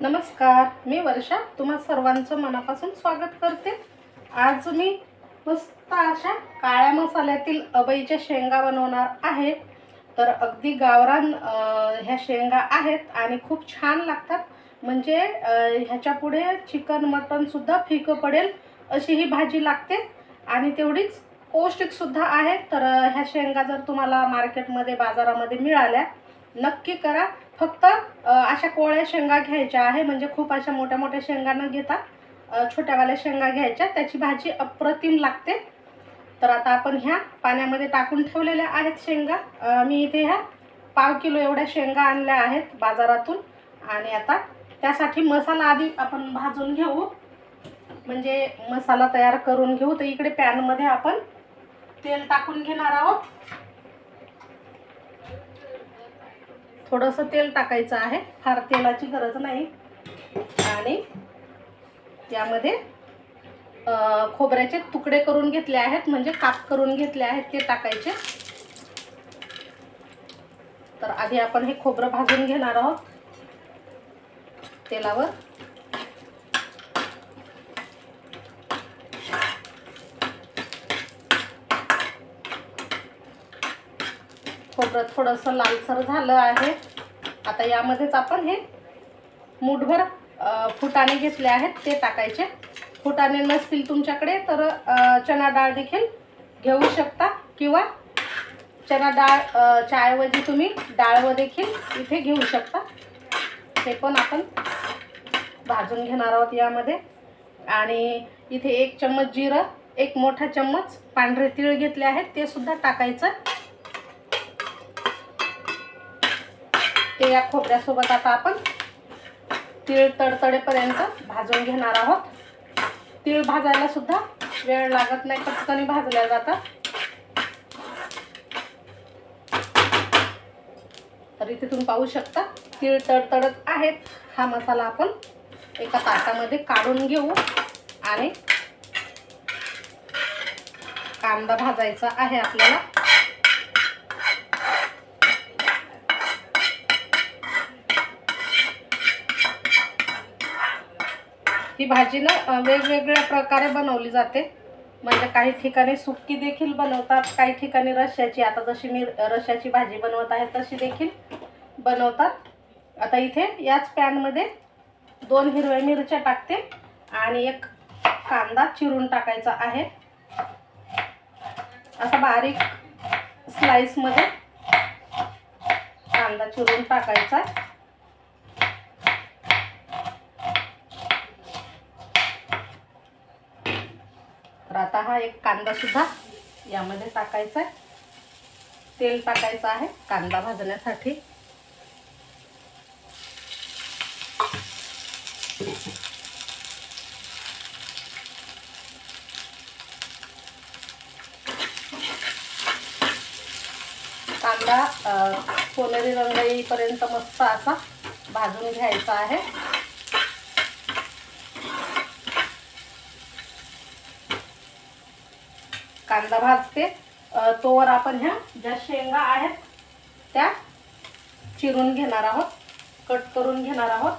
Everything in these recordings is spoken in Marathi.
नमस्कार मी वर्षा. तुम्हा सर्वांचं मनापासून स्वागत करते. आज मी मस्त अशा काळ्या मसाल्यातील अबईच्या शेंगा बनवणार आहे. तर अगदी गावरान ह्या शेंगा आहेत आणि खूप छान लागतात. म्हणजे ह्याच्यापुढे चिकन मटनसुद्धा फिकं पडेल अशी ही भाजी लागते. आणि तेवढीच पौष्टिकसुद्धा आहे. तर ह्या शेंगा जर तुम्हाला मार्केटमध्ये बाजारामध्ये मिळाल्या नक्की करा. फक्त अशा कोळ्या शेंगा घ्यायच्या आहे. म्हणजे खूप अशा मोठ्या मोठ्या शेंगा न घेता छोट्यावाल्या शेंगा घ्यायच्या. त्याची भाजी अप्रतिम लागते. तर आता आपण ह्या पाण्यामध्ये टाकून ठेवलेल्या आहेत शेंगा. मी इथे ह्या पाव किलो एवढ्या शेंगा आणल्या आहेत बाजारातून. आणि आता त्यासाठी मसाला आधी आपण भाजून घेऊ. म्हणजे मसाला तयार करून घेऊ. तर इकडे पॅनमध्ये आपण तेल टाकून घेणार आहोत. थोडंसं तेल टाकायचं आहे. फार तेलाची गरज नाही. आणि यामध्ये खोबऱ्याचे तुकडे करून घेतले आहेत म्हणजे काप करून घेतले आहेत ते टाकायचे. तर आधी आपण हे खोबरं भाजून घेणार आहोत. तेलावर. खोबरं थोडंसं लालसर झालं आहे. आता यामध्येच आपण हे मूठभर फुटाणे घेतले आहेत ते टाकायचे. फुटाणे नसतील तुमच्याकडे तर चना चणा डाळ देखील घेऊ शकता किंवा चणा डाळ अ, च्याऐवजी तुम्ही व देखील इथे घेऊ शकता. ते पण आपण भाजून घेणार आहोत यामध्ये. आणि इथे एक चम्मच जिरं एक मोठा चम्मच पांढरे तीळ घेतले आहेत ते सुद्धा टाकायचं. ते या खोबऱ्यासोबत आता आपण तीळ तडतडेपर्यंत भाजून घेणार आहोत. तीळ भाजायला सुद्धा वेळ लागत नाही पटकन भाजल्या जातात. तर इथे तुम्ही पाहू शकता तीळ तडतडत आहेत. हा मसाला आपण एका ताटामध्ये काढून घेऊ आणि कांदा भाजायचा आहे आपल्याला. भाजी ना वेगवेगळ्या प्रकारे बनवली जाते. म्हणजे काही ठिकाणी सुक्की देखील बनवतात काही ठिकाणी रश्याची आता जशी मी रश्याची भाजी बनवत आहे तशी देखील बनवतात. आता इथे याच पॅनमध्ये दोन हिरव्या मिरच्या टाकते आणि एक कांदा चिरून टाकायचा आहे. असा बारीक स्लाइसमध्ये कांदा चिरून टाकायचा हा एक कांदा सुद्धा यामध्ये टाकायचा आहे. तेल टाकायचं आहे कांदा भाजण्यासाठी. कांदा सोनेरी रंग येईपर्यंत मस्त असा भाजून घ्यायचा आहे. कांदा भाजते. तोवर आपण ह्या ज्या शेंगा आहेत त्या चिरून घेणार आहोत. कट करून घेणार आहोत.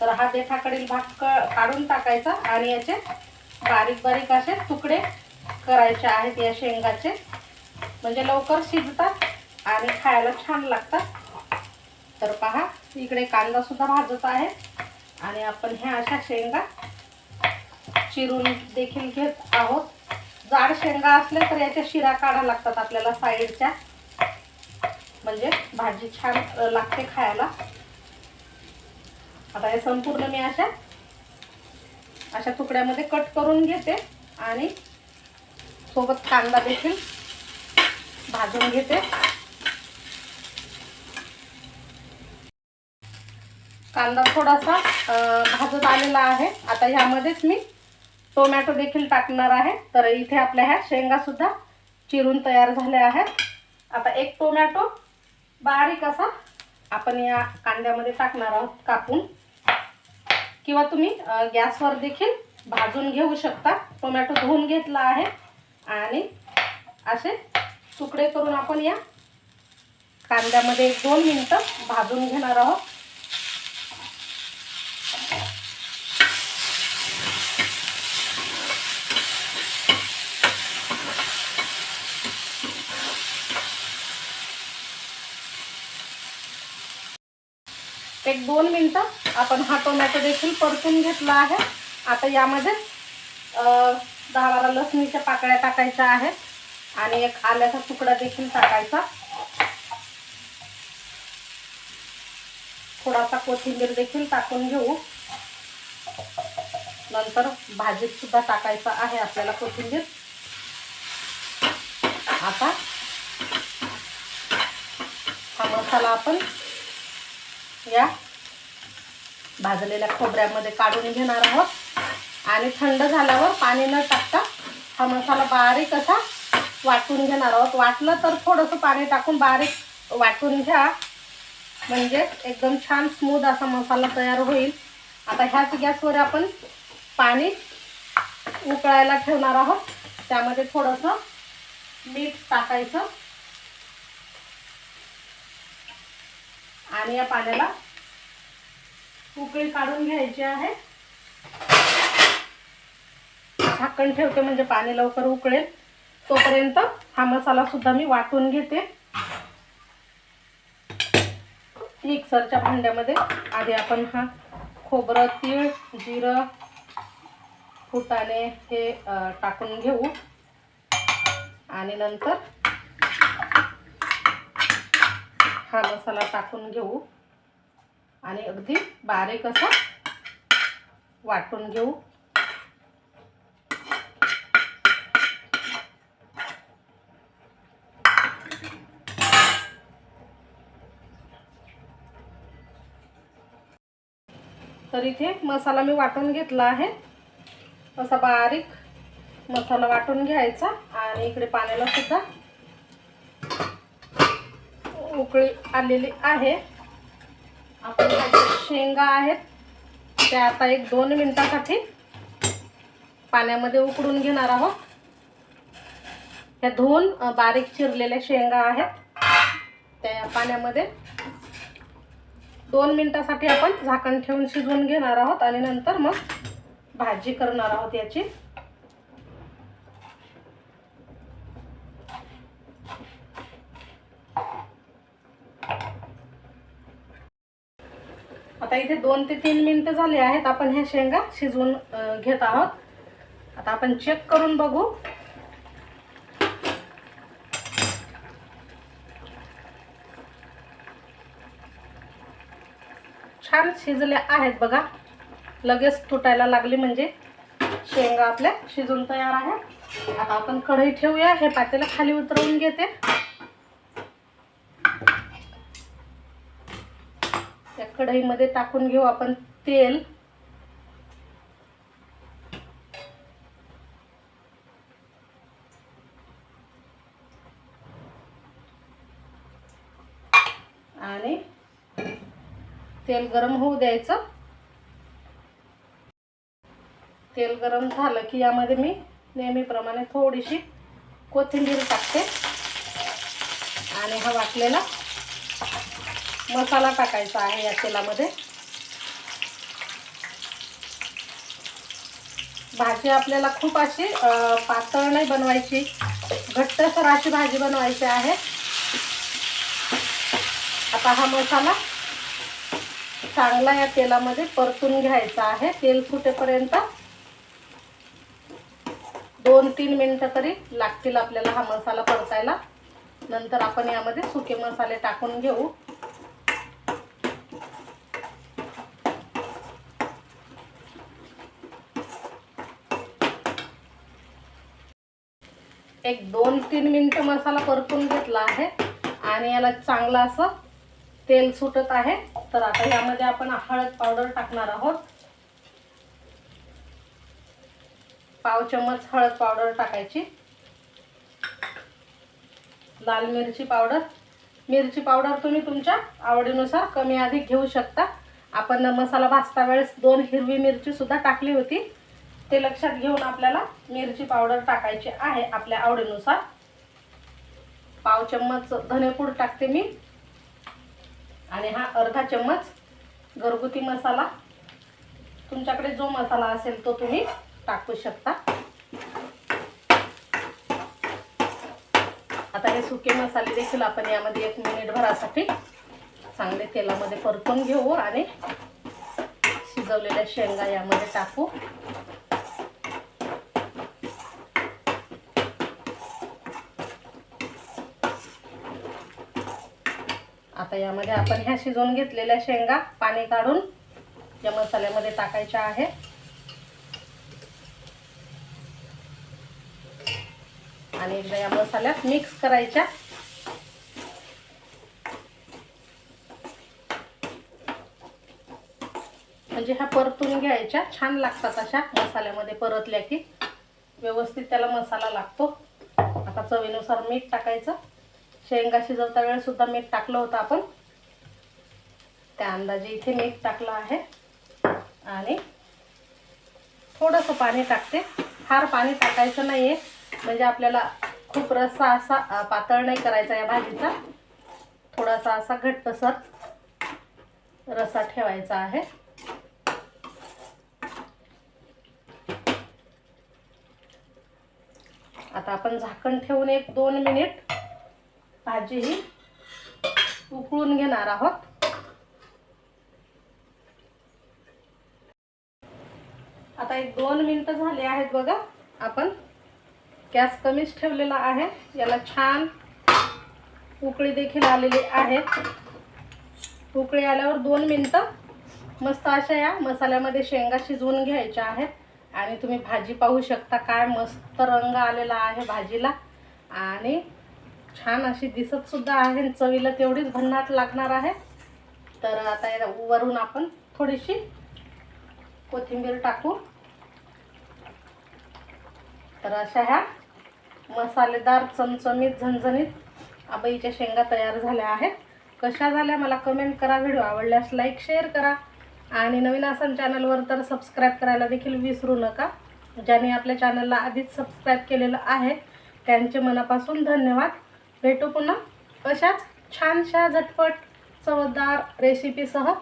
तर हा देठाकडील भाग क- काढून टाकायचा आणि याचे बारीक बारीक असे तुकडे करायचे आहेत या शेंगाचे. म्हणजे लवकर शिजतात आणि खायला छान लागतात. तर पहा इकडे कांदा सुद्धा भाजत आहे. आणि आपण ह्या अशा शेंगा चिरून देखील घेत आहोत. जाड शेंगा असल्या तर याच्या शिरा काढा लागतात आपल्याला साईडच्या. म्हणजे भाजी छान लागते खायला. आता हे संपूर्ण मी अशा अशा तुकड्यामध्ये कट करून घेते आणि सोबत कांदा देखील भाजून घेते. कांदा थोडासा भाजत आलेला आहे. आता ह्यामध्येच मी टोमॅटो देखील टाकणार आहे. तर इथे आपल्या ह्या शेंगा सुद्धा चिरून तयार झाल्या आहेत. आता एक टोमॅटो बारीक असा आपण या कांद्यामध्ये टाकणार आहोत कापून. किंवा तुम्ही गॅसवर देखील भाजून घेऊ शकता. टोमॅटो धुवून घेतला आहे. आणि असे तुकडे करून आपण या कांद्यामध्ये एक दोन मिनटं भाजून घेणार आहोत. एक दोन मिनटं आपण हा टोमॅटो देखील परतून घेतला आहे. आता यामध्ये दहा बारा लसणीच्या पाकळ्या टाकायच्या आहेत आणि एक आल्याचा तुकडा देखील टाकायचा. थोडासा कोथिंबीर देखील टाकून घेऊ. नंतर भाजीत सुद्धा टाकायचा आहे आपल्याला कोथिंबीर. आता हा मसाला आपण या. भाजलेल्या खोबऱ्यामध्ये काढून घेणार आहोत. आणि थंड झाल्यावर पाणी न टाकता हा मसाला बारीक असा वाटून घेणार आहोत. वाटलं तर थोडंसं पाणी टाकून बारीक वाटून घ्या. म्हणजे एकदम छान स्मूद असा मसाला तयार होईल. आता ह्याच गॅसवर आपण पाणी उकळायला ठेवणार आहोत. त्यामध्ये थोडंसं मीठ टाकायचं. आणि या पाण्याला उकळी काढून घ्यायची आहे. झाकण ठेवते म्हणजे पाणी लवकर उकळेल. तोपर्यंत हा मसाला सुद्धा मी वाटून घेते. मिक्सरच्या भांड्यामध्ये आधी आपण हा खोबरं तीळ जिरं फुटाणे हे टाकून घेऊ. आणि नंतर हा मसाला टाकून घेऊ. आणि अगदी बारीक असा वाटून घेऊ. तर इथे मसाला मी वाटून घेतला आहे. असा बारीक मसाला वाटून घ्यायचा. आणि इकडे पाण्याला सुद्धा उकळी आलेली आहे. आपण शेंगा आहेत. त्या आता एक दोन मिनटासाठी पाण्यामध्ये उकडून घेणार आहोत. ह्या दोन बारीक चिरलेल्या शेंगा आहेत. त्या पाण्यामध्ये दोन मिनटासाठी आपण झाकण ठेवून शिजवून घेणार आहोत आणि नंतर मग भाजी करणार आहोत याची. आता इथे दोन ते तीन मिनिटं झाले आहेत. आपण ह्या शेंगा शिजवून घेत आहोत. आता आपण चेक करून बघू. छान शिजल्या आहेत बघा. लगेच तुटायला लागली म्हणजे शेंगा आपल्या शिजून तयार आहे आता आपण कढई ठेवूया. हे पातेला खाली उतरवून घेते. कढईमध्ये टाकून घेऊ आपण तेल. आणि तेल गरम होऊ द्यायचं. तेल गरम झालं की यामध्ये मी नेहमीप्रमाणे थोडीशी कोथिंबीर टाकते. आणि हा वाटलेला मसाला टाकायचा आहे या तेलामध्ये. भाजी आपल्याला खूप अशी पातळ नाही बनवायची. घट्टसर अशी भाजी बनवायची आहे. आता हा मसाला चांगला या तेलामध्ये परतून घ्यायचा आहे. तेल फुटेपर्यंत दोन तीन मिनटं तरी लागतील आपल्याला हा मसाला परतायला. नंतर आपण यामध्ये सुके मसाले टाकून घेऊ. एक दोन तीन मिनटं मसाला परतून घेतला आहे. आणि याला चांगलं असं तेल सुटत आहे. तर आता यामध्ये आपण हळद पावडर टाकणार आहोत. पाव चम्मच हळद पावडर टाकायची. लाल मिरची पावडर. मिरची पावडर तुम्ही तुमच्या आवडीनुसार कमी अधिक घेऊ शकता. आपण मसाला भाजता वेळेस दोन हिरवी मिरची सुद्धा टाकली होती. ते लक्षात घेऊन आपल्याला मिरची पावडर टाकायची आहे आपल्या आवडीनुसार. पाव चम्मच धनेपूड टाकते मी. आणि हा अर्धा चम्मच घरगुती मसाला. तुमच्याकडे जो मसाला असेल तो तुम्ही टाकू शकता. आता हे सुके मसाले देखील आपण यामध्ये एक मिनिट भरासाठी चांगले तेलामध्ये परतून घेऊ आणि शिजवलेल्या शेंगा यामध्ये टाकू. आता यामध्ये आपण ह्या शिजवून घेतलेल्या शेंगा पाणी काढून या मसाल्यामध्ये टाकायच्या आहे. आणि एकदा या मसाल्यात मिक्स करायच्या. म्हणजे ह्या परतून घ्यायच्या. छान लागतात अशा मसाल्यामध्ये परतल्या की व्यवस्थित त्याला मसाला लागतो. आता चवीनुसार मीठ टाकायचं. शेंगा शिजवता वेळ सुद्धा मीठ टाकलं होतं आपण. त्या अंदाजे इथे मीठ टाकलं आहे. आणि थोडंसं पाणी टाकते. फार पाणी टाकायचं नाही आहे म्हणजे आपल्याला खूप रस्सा असा पातळ नाही करायचा या भाजीचा. थोडासा असा घट्टसर रस्सा ठेवायचा आहे. आता आपण झाकण ठेवून एक दोन मिनिट भाजी ही उकळून घेणार आहोत. आता एक दोन मिनटं झाले आहेत बघा. आपण गॅस कमीच ठेवलेला आहे. याला छान उकळी देखील आलेली आहे. उकळी आल्यावर दोन मिनटं मस्त अशा या मसाल्यामध्ये शेंगा शिजवून घ्यायच्या आहेत. आणि तुम्ही भाजी पाहू शकता काय मस्त रंग आलेला आहे भाजीला. आणि छान अशी दिसत सुद्धा आहे. चवीला तेवढीच भन्नाट लागणार आहे. तर आता या वरून आपण थोडीशी कोथिंबीर टाकू. तर अशा ह्या मसालेदार चमचमीत झणझणीत आबईच्या शेंगा तयार झाल्या आहेत. कशा झाल्या मला कमेंट करा. व्हिडिओ आवडल्यास लाईक शेअर करा. आणि नवीन असाल चॅनलवर तर सबस्क्राईब करायला देखील विसरू नका. ज्याने आपल्या चॅनलला आधीच सबस्क्राईब केलेलं आहे त्यांचे मनापासून धन्यवाद. भेटू पुन्हा. अशाच छानशा झटपट चवदार रेसिपीसह